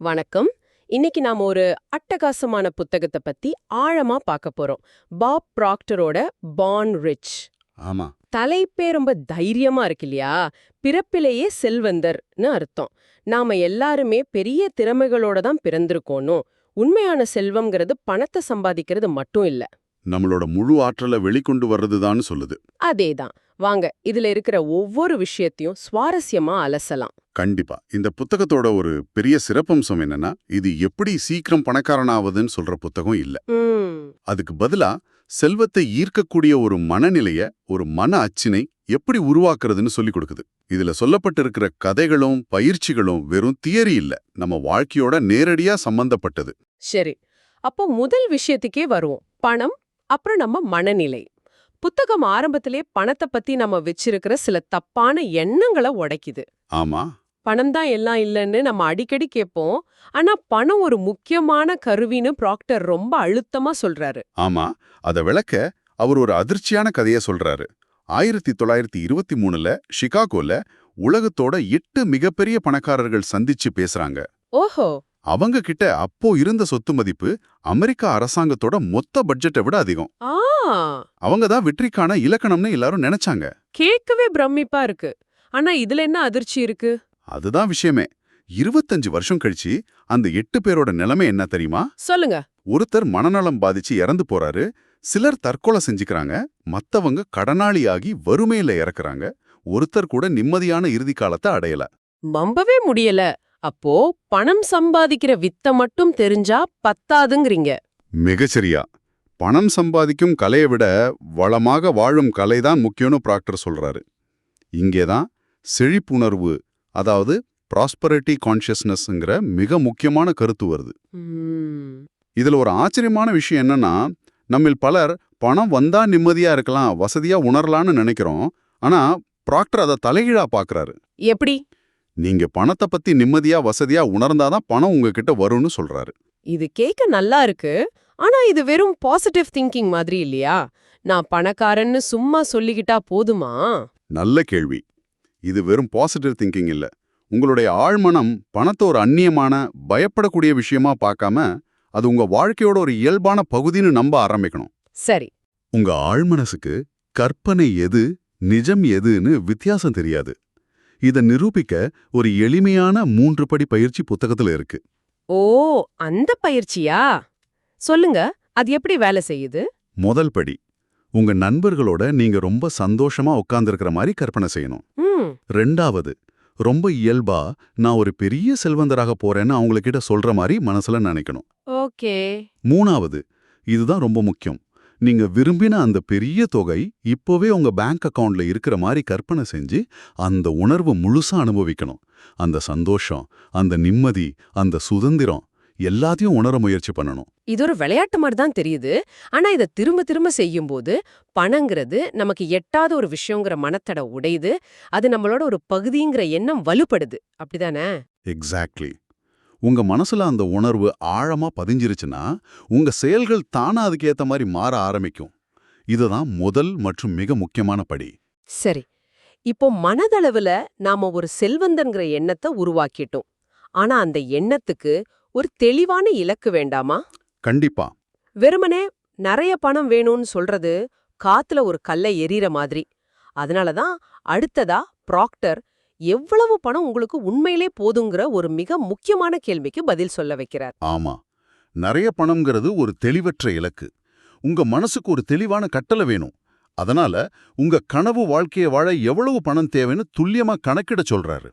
வணக்கம். இன்னைக்கு நாம ஒரு அட்டகாசமான புத்தகத்தை பத்தி ஆழமா பார்க்க போறோம். பாப் ப்ராக்டரோட பான் ரிச் ஆமா. தலைப்பே ரொம்ப தைரியமா இருக்கு இல்லையா? பிறப்பிலேயே செல்வந்தர்னு அர்த்தம். நாம எல்லாருமே பெரிய திறமைகளோட தான் பிறந்திருக்கோனும் உண்மையான செல்வம்ங்கிறது பணத்தை சம்பாதிக்கிறது மட்டும் இல்ல. நம்மளோட முழு ஆற்றலை வெளிக்கொண்டு வர்றதுதான்னு சொல்லுது. அதேதான். வாங்க இதுல இருக்கிற ஒவ்வொரு விஷயத்தையும் சுவாரஸ்யமா அலசலாம். கண்டிப்பா. இந்த புத்தகத்தோட ஒரு பெரிய சிறப்பம்சம் என்னன்னா இது எப்படி சீக்கிரம் பணக்காரனாவதுன்னு சொல்ற புத்தகம் இல்ல. அதுக்கு பதிலா செல்வத்தை ஈர்க்கக்கூடிய ஒரு மனநிலைய ஒரு மன அச்சினை எப்படி உருவாக்குறதுன்னு சொல்லி கொடுக்குது. இதுல சொல்லப்பட்டிருக்கிற கதைகளும் பயிற்சிகளும் வெறும் தியரி இல்ல. நம்ம வாழ்க்கையோட நேரடியா சம்பந்தப்பட்டது. சரி. அப்போ முதல் விஷயத்துக்கே வருவோம். பணம் அப்புறம் நம்ம மனநிலை. புத்தகம் ஆரம்பத்திலே பணத்தை பத்தி நம்ம வச்சிருக்கிற சில தப்பான எண்ணங்களை உடைக்குது. ஆமா. பணம் தான் எல்லாம் இல்லைன்னு நம்ம அடிக்கடி கேட்போம். ஆனா பணம் ஒரு முக்கியமான கருவின்னு ப்ராக்டர் ரொம்ப அழுத்தமா சொல்றாரு. ஆமா. அத விளக்க அவர் ஒரு அதிர்ச்சியான கதைய சொல்றாரு. ஆயிரத்தி தொள்ளாயிரத்தி இருபத்தி மூணுல ஷிகாகோல உலகத்தோட எட்டு மிகப்பெரிய பணக்காரர்கள் சந்திச்சு பேசுறாங்க. ஓஹோ. அவங்க கிட்ட அப்போ இருந்த சொத்து மதிப்பு அமெரிக்கா அரசாங்கத்தோட மொத்த பட்ஜெட்டை விட அதிகம். ஆ. அவங்க தான் வெற்றிக்கான இலக்கணம்னு எல்லாரும் நினைச்சாங்க. கேட்கவே பிரமிப்பா இருக்கு. ஆனா இதுல என்ன அதிர்ச்சி இருக்கு? அதுதான் விஷயமே. இருபத்தஞ்சு வருஷம் கழிச்சு அந்த எட்டு பேரோட நிலைமை என்ன தெரியுமா? சொல்லுங்க. ஒருத்தர் மனநலம் பாதிச்சு இறந்து போறாரு. சிலர் தற்கொலை செஞ்சுக்கிறாங்க. மத்தவங்க கடனாளியாகி வறுமையில இறக்குறாங்க. ஒருத்தர் கூட நிம்மதியான இறுதி காலத்தை அடையல. நம்பவே முடியல. அப்போ பணம் சம்பாதிக்கிற வித்த மட்டும் தெரிஞ்சா பத்தாதுங்கிறீங்க. மிகச்சரியா. பணம் சம்பாதிக்கும் கலையை விட வளமாக வாழும் கலைதான் முக்கியம்னு ப்ராக்டர் சொல்றாரு. இங்கேதான் செழிப்புணர்வு அதாவது ப்ராஸ்பரிட்டி கான்ஷியஸ்னஸ்ங்கிற மிக முக்கியமான கருத்து வருது. இதுல ஒரு ஆச்சரியமான விஷயம் என்னன்னா நம்மில் பலர் பணம் வந்தா நிம்மதியா இருக்கலாம் வசதியா உணரலாம்னு நினைக்கிறோம் ஆனா ப்ராக்டர் அதை தலைகீழா பாக்குறாரு. எப்படி? நீங்க பணத்தை பத்தி நிம்மதியா வசதியா உணர்ந்தாதான் பணம் உங்ககிட்ட வரும்னு சொல்றாரு. இது கேட்க நல்லா இருக்கு. ஆனா இது வெறும் பாசிட்டிவ் திங்கிங் மாதிரி இல்லையா? நான் பணக்காரன்னு சும்மா சொல்லிக்கிட்டா போதுமா? நல்ல கேள்வி. இது வெறும் பாசிட்டிவ் திங்கிங் இல்ல. உங்களுடைய ஆழ்மனம் பணத்தை ஒரு அந்நியமான பயப்படக்கூடிய விஷயமா பார்க்காம அது உங்க வாழ்க்கையோட ஒரு இயல்பான பகுதின்னு நம்ப ஆரம்பிக்கணும். சரி. உங்க ஆழ்மனசுக்கு கற்பனை எது நிஜம் எதுன்னு வித்தியாசம் தெரியாது. இத நிரூபிக்க ஒரு எளிமையான மூன்று படி பயிற்சி புத்தகத்துல இருக்கு. ஓ அந்த பயிற்சியா? சொல்லுங்க அது எப்படி வேலை செய்யுது? முதல் படி உங்க நண்பர்களோட நீங்க ரொம்ப சந்தோஷமா உட்கார்ந்திருக்கிற மாதிரி கற்பனை செய்யணும். ரெண்டாவது ரொம்ப இயல்பா நான் ஒரு பெரிய செல்வந்தராக போறேன்னு அவங்கக்கிட்ட சொல்ற மாதிரி மனசுல நினைக்கணும். ஓகே. மூணாவது இதுதான் ரொம்ப முக்கியம். நீங்க விரும்பின அந்த பெரிய தொகை இப்போவே உங்க பேங்க் அக்கவுண்ட்ல இருக்கிற மாதிரி கற்பனை செஞ்சு அந்த உணர்வு முழுசா அனுபவிக்கணும். அந்த சந்தோஷம் அந்த நிம்மதி அந்த சுதந்திரம் எல்லாத்தையும் உணர முயற்சி பண்ணணும். இது ஒரு விளையாட்டு மாதிரி தான் தெரியுது. ஆனா இத திரும்ப திரும்ப செய்யும்போது பணங்கிறது நமக்கு எட்டாத ஒரு விஷயங்கிற மனத்தட உடையுது. அது நம்மளோட ஒரு பகுதிங்கிற எண்ணம் வலுப்படுது. அப்படிதானே? எக்ஸாக்ட்லி உங்க மனசுல அந்த உணர்வு ஆழமா பதிஞ்சிருச்சுன்னா உங்க செயல்கள் தானா அதுக்கேத்த மாதிரி மாற ஆரம்பிக்கும். இதுதான் முதல் மற்றும் மிக முக்கியமான படி. சரி. இப்போ மனதளவுல நாம ஒரு செல்வந்தன்கிற எண்ணத்தை உருவாக்கிட்டோம். ஆனா அந்த எண்ணத்துக்கு ஒரு தெளிவான இலக்கு வேண்டாமா? கண்டிப்பா. வெறுமனே நிறைய பணம் வேணும்னு சொல்றது காத்துல ஒரு கல்லை எறிற மாதிரி. அதனாலதான் அடுத்ததா ப்ராக்டர் எவ்வளவு பணம் உங்களுக்கு உண்மையிலே போதுங்கிற ஒரு மிக முக்கியமான கேள்விக்கு பதில் சொல்ல வைக்கிறார். ஆமா. நிறைய பணம்ங்கிறது ஒரு தெளிவற்ற இலக்கு. உங்க மனசுக்கு ஒரு தெளிவான கட்டளை வேணும். அதனால உங்க கனவு வாழ்க்கையை வாழ எவ்வளவு பணம் தேவைன்னு துல்லியமா கணக்கிட சொல்றாரு.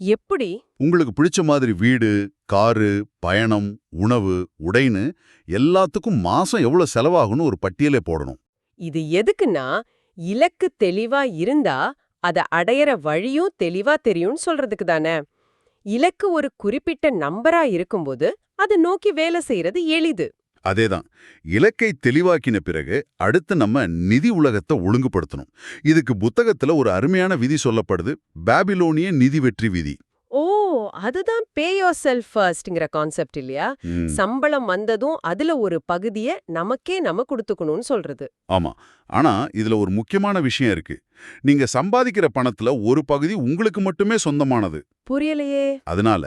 எப்படி? உங்களுக்கு பிடிச்ச மாதிரி வீடு காரு பயணம் உணவு உடைன்னு எல்லாத்துக்கும் மாசம் எவ்வளவு செலவாகும்னு ஒரு பட்டியலே போடணும். இது எதுக்குன்னா இலக்கு தெளிவா இருந்தா அத அடையற வழியும் தெளிவா தெரியும்னு சொல்றதுக்கு தானே. இலக்கு ஒரு குறிப்பிட்ட நம்பரா இருக்கும்போது அதை நோக்கி வேலை செய்யறது எளிது. அதேதான். இலக்கை தெளிவாக்கின பிறகு அடுத்து நம்ம நிதி உலகத்தை ஒழுங்குபடுத்தணும். இதுக்கு புத்தகத்துல ஒரு அருமையான விதி சொல்லப்படுது. பாபிலோனிய நிதி வெற்றி விதி. அதுதான் பே யோர் செல்ஃப் ஃபர்ஸ்ட்ங்கிற கான்செப்ட் இல்லையா சம்பளம் வந்ததும் அதுல ஒரு பகுதிய நமக்கே நம்ம கொடுத்துக்கணும்னு சொல்றது. ஆமா. ஆனா இதுல ஒரு முக்கியமான விஷயம் இருக்கு. நீங்க சம்பாதிக்கிற பணத்துல ஒரு பகுதி உங்களுக்கு மட்டுமே சொந்தமானது. புரியலையே. அதனால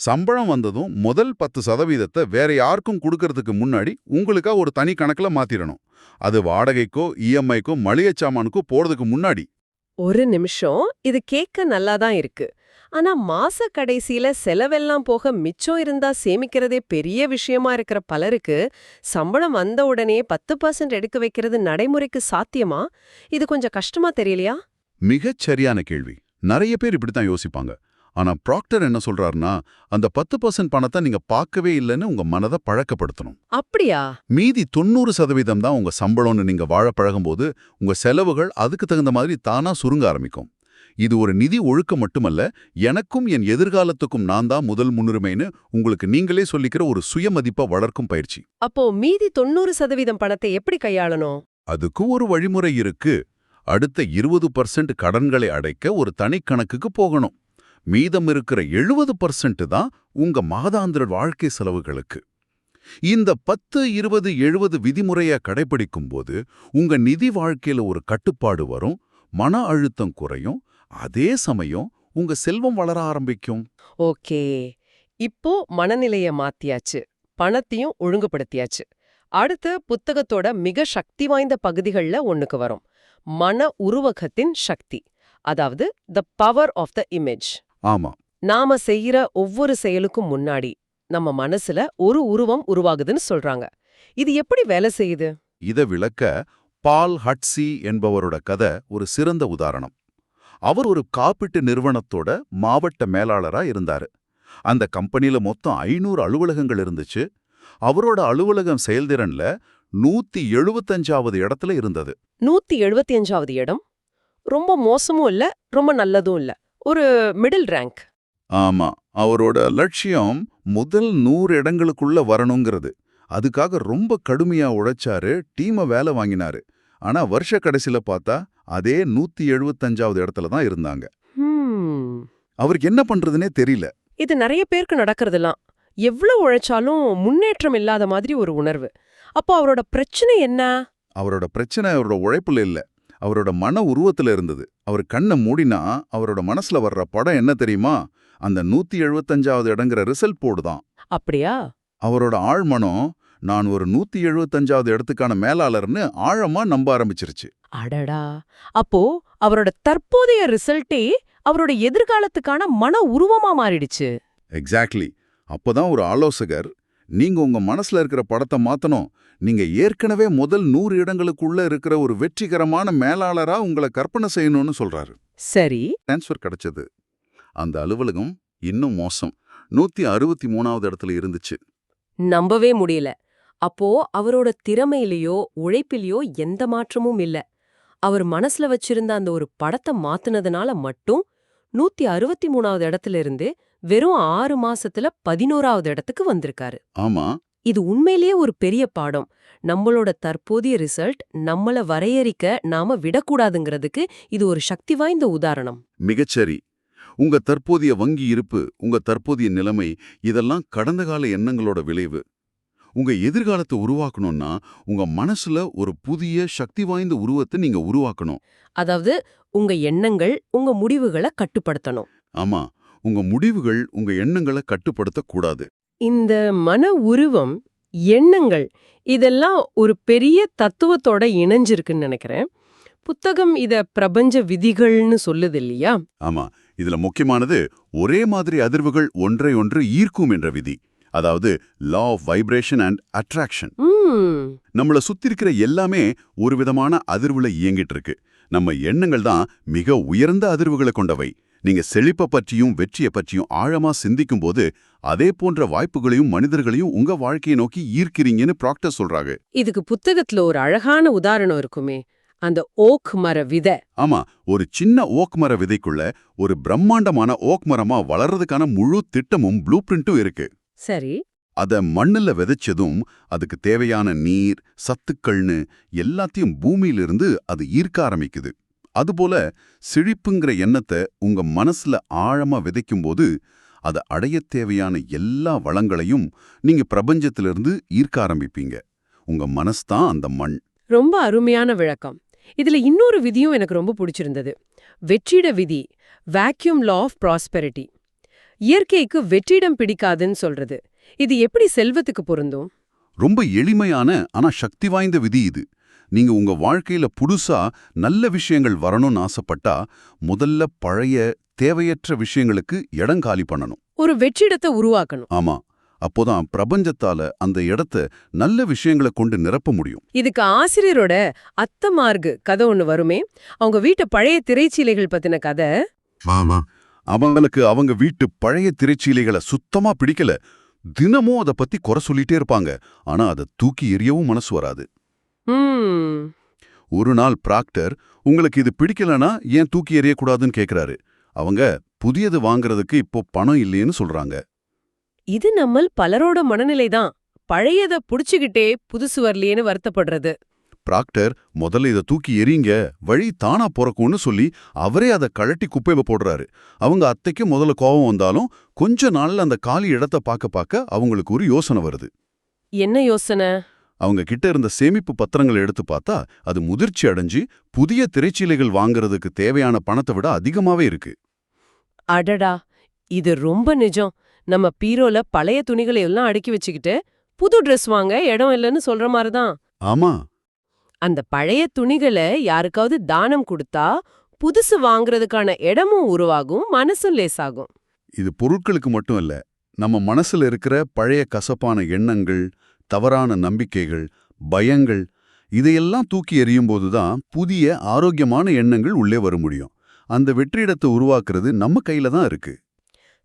சம்பளம் வந்ததும் முதல் பத்து சதவீதத்தை வேற யாருக்கும் கொடுக்கறதுக்கு முன்னாடி உங்களுக்கா ஒரு தனி கணக்குல மாத்திரணும். அது வாடகைக்கோ இஎம்ஐக்கோ மளிகை சாமானுக்கோ போறதுக்கு முன்னாடி. ஒரு நிமிஷம். இது கேட்க நல்லா தான் இருக்கு. ஆனா மாச கடைசியில செலவெல்லாம் போக மிச்சம் இருந்தா சேமிக்கிறதே பெரிய விஷயமா இருக்கிற பலருக்கு சம்பளம் வந்த உடனே பத்து பர்சன்ட் எடுக்க வைக்கிறது நடைமுறைக்கு சாத்தியமா? இது கொஞ்சம் கஷ்டமா தெரியலையா? மிகச் சரியான கேள்வி. நிறைய பேர் இப்படித்தான் யோசிப்பாங்க. ஆனா ப்ராக்டர் என்ன சொல்றாருன்னா அந்த பத்து பர்சன்ட் பணத்தை நீங்க பார்க்கவே இல்லைன்னு உங்க மனதை பழக்கப்படுத்தணும். அப்படியா? மீதி தொண்ணூறு சதவீதம் தான் உங்க சம்பளம்னு நீங்க வாழ பழகும்போது உங்க செலவுகள் அதுக்கு தகுந்த மாதிரி தானா சுருங்க ஆரம்பிக்கும். இது ஒரு நிதி ஒழுக்கம் மட்டுமல்ல எனக்கும் என் எதிர்காலத்துக்கும் நான் தான் முதல் முன்னுரிமைன்னு உங்களுக்கு நீங்களே சொல்லிக்கிற ஒரு சுயமதிப்பை வளர்க்கும் பயிற்சி. அப்போ மீதி தொண்ணூறு சதவீதம் பணத்தை எப்படி கையாளணும்? அதுக்கு ஒரு வழிமுறை இருக்கு. அடுத்த இருபது பர்சன்ட் கடன்களை அடைக்க ஒரு தனி கணக்குக்கு போகணும். மீதம் இருக்கிற எழுபது பர்சன்ட் தான் உங்க மாதாந்திர வாழ்க்கை செலவுகளுக்கு. இந்த பத்து இருபது எழுபது விதிமுறைய கடைபிடிக்கும் போது உங்க நிதி வாழ்க்கையில ஒரு கட்டுப்பாடு வரும் மன அழுத்தம் குறையும் அதே சமயம் உங்க செல்வம் வளர ஆரம்பிக்கும். ஓகே. இப்போ மனநிலைய மாத்தியாச்சு. பணத்தையும் ஒழுங்குபடுத்தியாச்சு. அடுத்து புத்தகத்தோட மிக சக்தி வாய்ந்த பகுதிகள்ல ஒண்ணுக்கு வரும். மன உருவகத்தின் சக்தி. அதாவது the power of the image ஆமா. நாம செய்யற ஒவ்வொரு செயலுக்கும் முன்னாடி நம்ம மனசுல ஒரு உருவம் உருவாகுதுன்னு சொல்றாங்க. இது எப்படி வேலை செய்யுது? இத விளக்க பால் ஹட்சி என்பவரோட கதை ஒரு சிறந்த உதாரணம். அவர் ஒரு காப்பீட்டு நிறுவனத்தோட மாவட்ட மேலாளரா இருந்தாரு. அந்த கம்பெனில மொத்தம் ஐநூறு அலுவலகங்கள் இருந்துச்சு. அவரோட அலுவலகம் செயல்திறன்ல நூத்தி எழுபத்தஞ்சாவது இடத்துல இருந்தது. நூத்தி எழுபத்தி அஞ்சாவது இடம். ரொம்ப மோசமும் இல்ல ரொம்ப நல்லதும் இல்ல. ஒரு மிடில் ரேங்க் ஆமா அவரோட லட்சியம் முதல் நூறு இடங்களுக்குள்ள வரணுங்கிறது. அதுக்காக ரொம்ப கடுமையா உழைச்சாரு டீமை வேலை வாங்கினாரு. ஆனா வருஷ கடைசில பார்த்தா அதே நூத்தி எழுபத்தஞ்சாவது இடத்துல தான் இருந்தாங்க. அவருக்கு என்ன பண்றதுனே தெரியல. இது நிறைய பேருக்கு நடக்கிறதுலாம். எவ்வளவு உழைச்சாலும் முன்னேற்றம் இல்லாத மாதிரி ஒரு உணர்வு. அப்போ அவரோட பிரச்சனை என்ன? அவரோட பிரச்சனை அவரோட உழைப்புல இல்ல. அவரோட மன உருவத்துல இருந்தது. அவர் கண்ணை மூடினா அவரோட மனசுல வர்ற படம் என்ன தெரியுமா? அந்த நூத்தி எழுபத்தஞ்சாவது இடங்கிற ரிசல்ட் போர்டு தான். அப்படியா? அவரோட ஆழ்மனம் நான் ஒரு நூத்தி எழுபத்தஞ்சாவது இடத்துக்கான மேலாளர்னு ஆழமா நம்ப ஆரம்பிச்சிருச்சு. அடடா! அப்போ அவரோட தற்போதைய ரிசல்ட்டே அவரோட எதிர்காலத்துக்கான மன உருவமா மாறிடுச்சு. எக்ஸாக்ட்லி அப்பதான் ஒரு ஆலோசகர் நீங்க உங்க மனசுல இருக்கிற படத்தை மாத்தணும். நீங்க ஏற்கனவே முதல் நூறு இடங்களுக்குள்ள இருக்கிற ஒரு வெற்றிகரமான மேலாளரா உங்களை கற்பனை செய்யணும்னு சொல்றாரு. சரி. டிரான்ஸ்ஃபர் கிடைச்சது. அந்த அலுவலகம் இன்னும் மோசம். நூத்தி அறுபத்தி மூணாவது இடத்துல இருந்துச்சு. நம்பவே முடியல. அப்போ அவரோட திறமையிலயோ உழைப்பிலயோ எந்த மாற்றமும் இல்ல. அவர் மனசுல வச்சிருந்த அந்த ஒரு படத்தை மாத்துனதுனால மட்டும் நூத்தி அறுபத்தி மூணாவது இடத்துல இருந்து வெறும் ஆறு மாசத்துல பதினோராவது இடத்துக்கு வந்திருக்காரு. ஆமா. இது உண்மையிலேயே ஒரு பெரிய பாடம். நம்மளோட தற்போதைய ரிசல்ட் நம்மள வரையறிக்க நாம விடக்கூடாதுங்கிறதுக்கு இது ஒரு சக்தி வாய்ந்த உதாரணம். மிகச்சரி. உங்க தற்போதைய வங்கி இருப்பு உங்க தற்போதைய நிலைமை இதெல்லாம் கடந்த கால எண்ணங்களோட விளைவு. உங்க எதிர்காலத்தை உருவாக்கணும்னா உங்க மனசுல ஒரு புதிய சக்தி வாய்ந்த உருவத்தை நீங்க உருவாக்கணும். அதாவது உங்க எண்ணங்கள் உங்க முடிவுகளை கட்டுப்படுத்தணும். ஆமா உங்க முடிவுகள் உங்க எண்ணங்களை கட்டுப்படுத்தக் கூடாது இந்த மன உருவம் எண்ணங்கள் இதெல்லாம் ஒரு பெரிய தத்துவத்தோட இணைஞ்சிருக்குன்னு நினைக்கிறேன். புத்தகம் இத பிரபஞ்ச விதிகள்னு சொல்லுது இல்லையா? ஆமா இதுல முக்கியமானது ஒரே மாதிரி அதிர்வுகள் ஒன்றை ஒன்று ஈர்க்கும் என்ற விதி. அதாவது law of vibration and attraction நம்மள சுத்தி இருக்கிற எல்லாமே ஒரு விதமான அதிர்வுல இயங்கிட்டு இருக்கு நம்ம எண்ணங்கள் தான் மிக உயர்ந்த அதிர்வுகளை கொண்டவை. நீங்க செழிப்ப பற்றியும் வெற்றியை பற்றியும் ஆழமா சிந்திக்கும் போது அதே போன்ற வாய்ப்புகளையும் மனிதர்களையும் உங்க வாழ்க்கையை நோக்கி ஈர்க்கிறீங்கன்னு ப்ராக்டர் சொல்றாங்க. இதுக்கு புத்தகத்துல ஒரு அழகான உதாரணம் இருக்குமே. அந்த ஓக் மர விதை. ஆமா ஒரு சின்ன ஓக் மர விதைக்குள்ள ஒரு பிரம்மாண்டமான ஓக் மரமா வளர்றதுக்கான முழு திட்டமும் ப்ளூ பிரிண்ட்டும் இருக்கு. சரி. அத மண்ணுல விதைச்சதும் அதுக்கு தேவையான நீர் சத்துக்கள்னு எல்லாத்தையும் பூமியிலிருந்து அது ஈர்க்க ஆரம்பிக்குது. அதுபோல செழிப்புங்கிற எண்ணத்தை உங்க மனசுல ஆழமா விதைக்கும்போது அதை அடையத் தேவையான எல்லா வளங்களையும் நீங்க பிரபஞ்சத்திலிருந்து ஈர்க்க ஆரம்பிப்பீங்க. உங்க மனசுதான் அந்த மண். ரொம்ப அருமையான விளக்கம். இதுல இன்னொரு விதியும் எனக்கு ரொம்ப பிடிச்சிருந்தது. வெற்றிட விதி வேக்யூம் லா ஆஃப் ப்ராஸ்பெரிட்டி இயற்கைக்கு வெற்றிடம் பிடிக்காதுன்னு சொல்றது. இது எப்படி செல்வத்துக்கு பொருந்தும்? ரொம்ப எளிமையான ஆனா சக்தி வாய்ந்த விதி இது. நீங்க உங்க வாழ்க்கையில புதுசா நல்ல விஷயங்கள் வரணும்னு ஆசைப்பட்டா முதல்ல பழைய தேவையற்ற விஷயங்களுக்கு இடம் காலி பண்ணணும். ஒரு வெற்றிடத்தை உருவாக்கணும். ஆமா. அப்போதான் பிரபஞ்சத்தால அந்த இடத்த நல்ல விஷயங்களை கொண்டு நிரப்ப முடியும். இதுக்கு ஆசிரியரோட அத்தமார்கு கதை ஒண்ணு வருமே. அவங்க வீட்டு பழைய திரைச்சீலைகள் பத்தின கதை. ஆமா அவங்களுக்கு அவங்க வீட்டு பழைய திரைச்சீலைகளை சுத்தமா பிடிக்கல. தினமும் அதை பத்தி குறை சொல்லிட்டே இருப்பாங்க. ஆனா அதை தூக்கி எறியவும் மனசு வராது. ஒரு நாள் ப்ராக்டர் உங்களுக்கு இது பிடிக்கலனா ஏன் தூக்கி எறியக்கூடாதுன்னு கேக்குறாரு. அவங்க புதியது வாங்குறதுக்கு இப்போ பணம் இல்லைன்னு சொல்றாங்க. இது நம்மள் பலரோட மனநிலை தான். பழையத புடிச்சுக்கிட்டே புதுசு வரலையேன்னு வருத்தப்படுறது. ப்ராக்டர் முதல்ல இதை தூக்கி எறிங்க வழி தானா பிறக்கும்னு சொல்லி அவரே அதை கழட்டி குப்பையில போடுறாரு. அவங்க அத்தைக்கு முதல்ல கோபம் வந்தாலும் கொஞ்ச நாள்ல அந்த காலி இடத்த பார்க்க பார்க்க அவங்களுக்கு ஒரு யோசனை வருது. என்ன யோசனை? அவங்க கிட்ட இருந்த சேமிப்பு பத்திரங்களை எடுத்து பார்த்தா அது முதிர்ச்சி அடைஞ்சு புதிய திரைச்சீலைகள் வாங்குறதுக்கு தேவையான பணத்தை விட அதிகமாவே இருக்கு. அடடா! இது ரொம்ப நிஜம். நம்ம பீரோல பழைய துணிகளை எல்லாம் அடுக்கி வச்சுக்கிட்டு புது Dress வாங்க இடம் இல்லைன்னு சொல்ற மாதிரி தான் ஆமா. அந்த பழைய துணிகளை யாருக்காவது தானம் கொடுத்தா புதுசு வாங்குறதுக்கான இடமும் உருவாகும் மனசும் லேசாகும். இது பொருட்களுக்கு மட்டும் இல்ல நம்ம மனசுல இருக்கிற பழைய கசப்பான எண்ணங்கள் தவறான நம்பிக்கைகள் பயங்கள் இதையெல்லாம் தூக்கி எறியும்போது தான் புதிய ஆரோக்கியமான எண்ணங்கள் உள்ளே வர முடியும். அந்த வெற்றிடத்தை உருவாக்குறது நம்ம கையில தான் இருக்கு.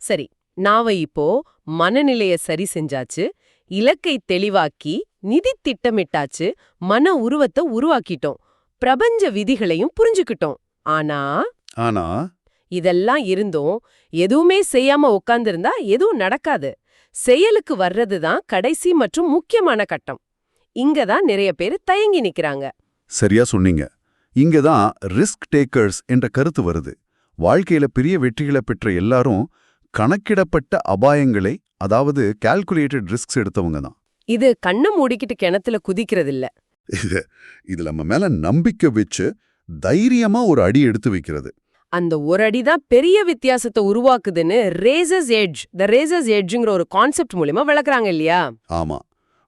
சரி நாம இப்போ மனநிலைய சரி செஞ்சாச்சு இலக்கை தெளிவாக்கி நிதி திட்டமிட்டாச்சு மன உருவத்தை உருவாக்கிட்டோம். பிரபஞ்ச விதிகளையும் புரிஞ்சுக்கிட்டோம். ஆனா ஆனா இதெல்லாம் இருந்தும் எதுவுமே செய்யாம உட்கார்ந்திருந்தா எதுவும் நடக்காது. செயலுக்கு வர்றதுதான் கடைசி மற்றும் முக்கியமான கட்டம். இங்க தான் நிறைய பேர் தயங்கி நிக்கறாங்க. சரியா சொன்னீங்க. இங்க தான் ரிஸ்க் டேக்கர்ஸ் என்ற கருத்து வருது. வாழ்க்கையில பெரிய வெற்றிகளை பெற்ற எல்லாரும் கணக்கிடப்பட்ட அபாயங்களை அதாவது கால்குலேட்டட் ரிஸ்க்ஸ் எடுத்தவங்க தான். இது கண்ணை மூடிக்கிட்டு கிணத்துல குதிக்கிறது இல்ல இது நம்ம மேல நம்பிக்கை வச்சு தைரியமா ஒரு அடி எடுத்து வைக்கிறது. அந்த ஒரு அடிதான் பெரிய வித்தியாசத்தை உருவாக்குதுன்னு ரேசஸ் எட்ஜ் த ரேசஸ் எட்ஜ்ங்கிற ஒரு கான்செப்ட் மூலியமா விளக்குறாங்க இல்லையா? ஆமா.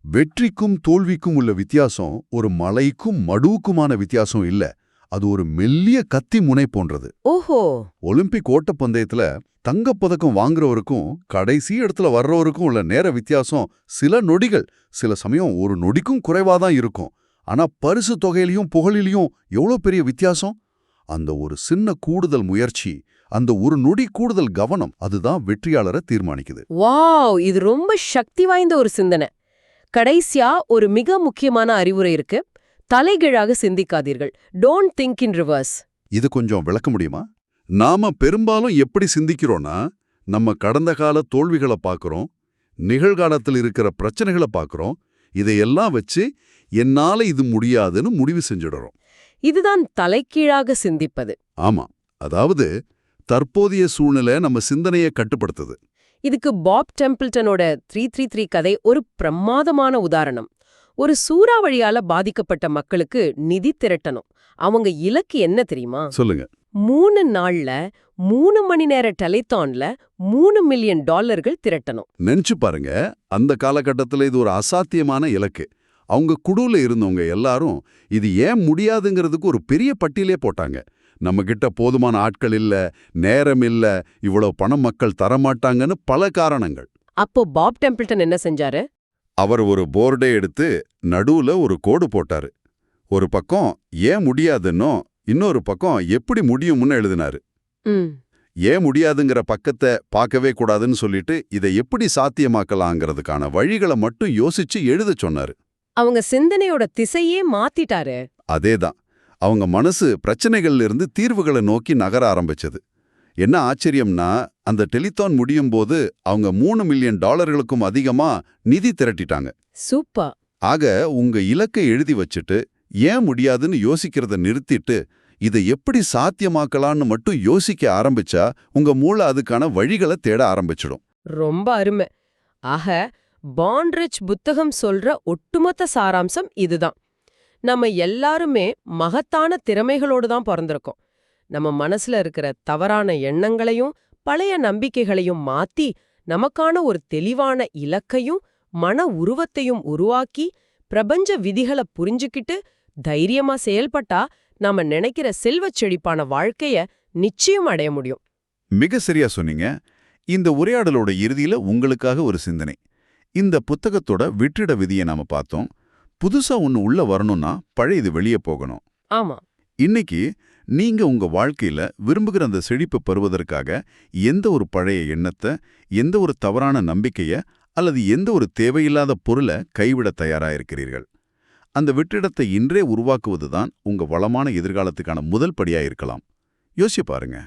வெற்றிக்கும் தோல்விக்கும் உள்ள வித்தியாசம் ஒரு மலைக்கும் மடுவுக்குமான வித்தியாசம் இல்ல. அது ஒரு மெல்லிய கத்தி முனை போன்றது. ஓஹோ. ஒலிம்பிக் ஓட்டப்பந்தயத்துல தங்கப்பதக்கம் வாங்குறவருக்கும் கடைசி இடத்துல வர்றவருக்கும் உள்ள நேர வித்தியாசம் சில நொடிகள். சில சமயம் ஒரு நொடிக்கும் குறைவாதான் இருக்கும். ஆனா பரிசு தொகையிலையும் புகழிலையும் எவ்வளோ பெரிய வித்தியாசம்? அந்த ஒரு சின்ன கூடுதல் முயற்சி அந்த ஒரு நொடி கூடுதல் கவனம் அதுதான் வெற்றியாளரை தீர்மானிக்குது. வாவ்! இது ரொம்ப சக்தி வாய்ந்த ஒரு சிந்தனை. கடைசியா ஒரு மிக முக்கியமான அறிவுரை இருக்கு. தலைகீழாக சிந்திக்காதீர்கள். டோன்ட் திங்க் இன் ரிவர்ஸ் இது கொஞ்சம் விளக்க முடியுமா? நாம பெரும்பாலும் எப்படி சிந்திக்கிறோம்னா நம்ம கடந்த கால தோல்விகளை பார்க்கறோம் நிகழ்காலத்தில் இருக்கிற பிரச்சனைகளை பார்க்கறோம் இதையெல்லாம் வச்சு என்னால இது முடியாதுன்னு முடிவு செஞ்சிடுறோம். இதுதான் தலைகீழாக சிந்திப்பது. ஆமா அதாவது தற்போதைய சூழ்நிலை நம்ம சிந்தனையை கட்டுப்படுத்துது. இதுக்கு பாப் டெம்பிள்டனோட த்ரீ த்ரீ த்ரீ கதை ஒரு பிரமாதமான உதாரணம். ஒரு சூறாவளியால பாதிக்கப்பட்ட மக்களுக்கு நிதி திரட்டணும். அவங்க இலக்கு என்ன தெரியுமா? சொல்லுங்க. மூணு நாள்ல மூணு மணி நேர டெலித்தான்ல மூணு மில்லியன் டாலர்கள் திரட்டணும். நினைச்சு பாருங்க. அந்த காலகட்டத்துல இது ஒரு அசாத்தியமான இலக்கு. அவங்க குழுல இருந்தவங்க எல்லாரும் இது ஏன் முடியாதுங்கிறதுக்கு ஒரு பெரிய பட்டியலே போட்டாங்க. நம்ம கிட்ட போதுமான ஆட்கள் இல்ல நேரம் இல்ல இவ்வளவு பணம் மக்கள் தரமாட்டாங்கன்னு பல காரணங்கள். அப்போ பாப் டெம்பிள்டன் என்ன செஞ்சாரு? அவர் ஒரு போர்டை எடுத்து நடுவுல ஒரு கோடு போட்டாரு. ஒரு பக்கம் ஏன் முடியாதுன்னோ இன்னொரு பக்கம் எப்படி முடியும்னு எழுதினாரு. ஏன் முடியாதுங்கிற பக்கத்தை பார்க்கவே கூடாதுன்னு சொல்லிட்டு இதை எப்படி சாத்தியமாக்கலாங்கிறதுக்கான வழிகளை மட்டும் யோசிச்சு எழுத சொன்னாரு. அவங்க சிந்தனையோட திசையே மாத்திட்டாரு. அதேதான். அவங்க மனசு பிரச்சனைகள்ல இருந்து தீர்வுகளை நோக்கி நகர ஆரம்பிச்சது. என்ன ஆச்சரியம்னா அந்த டெலித்தான் முடியும் போது அவங்க மூணு மில்லியன் டாலர்களுக்கும் அதிகமா நிதி திரட்டிட்டாங்க. சூப்பர். ஆக உங்க இலக்கை எழுதி வச்சுட்டு ஏன் முடியாதுன்னு யோசிக்கிறத நிறுத்திட்டு இதை எப்படி சாத்தியமாக்கலாம்னு மட்டும் யோசிக்க ஆரம்பிச்சா உங்க மூளை அதுக்கான வழிகளை தேட ஆரம்பிச்சிடும். ரொம்ப அருமை. ஆக பாண்ட்ரிச் புத்தகம் சொல்ற ஒட்டுமொத்த சாராம்சம் இதுதான். நம்ம எல்லாருமே மகத்தான திறமைகளோடு தான் பிறந்திருக்கோம். நம்ம மனசுல இருக்கிற தவறான எண்ணங்களையும் பழைய நம்பிக்கைகளையும் மாத்தி நமக்கான ஒரு தெளிவான இலக்கையும் மன உருவத்தையும் உருவாக்கி பிரபஞ்ச விதிகளை புரிஞ்சுக்கிட்டு தைரியமா செயல்பட்டா நாம நினைக்கிற செல்வச் செழிப்பான வாழ்க்கைய நிச்சயம் அடைய முடியும். மிக சரியா சொன்னீங்க. இந்த உரையாடலோட இறுதியில உங்களுக்காக ஒரு சிந்தனை. இந்த புத்தகத்தோட விற்றிட விதியை நாம பார்த்தோம். புதுசா ஒன்னு உள்ள வரணும்னா பழையது வெளியே போகணும். ஆமா. இன்னைக்கு நீங்க உங்க வாழ்க்கையில விரும்புகிற அந்த செழிப்பை பெறுவதற்காக எந்த ஒரு பழைய எண்ணத்தை எந்த ஒரு தவறான நம்பிக்கைய அல்லது எந்த ஒரு தேவையில்லாத பொருளை கைவிட தயாராயிருக்கிறீர்கள். அந்த வெற்றிடத்தை இன்றே உருவாக்குவதுதான் உங்க வளமான எதிர்காலத்துக்கான முதல் படியா இருக்கலாம் யோசிச்சு பாருங்க.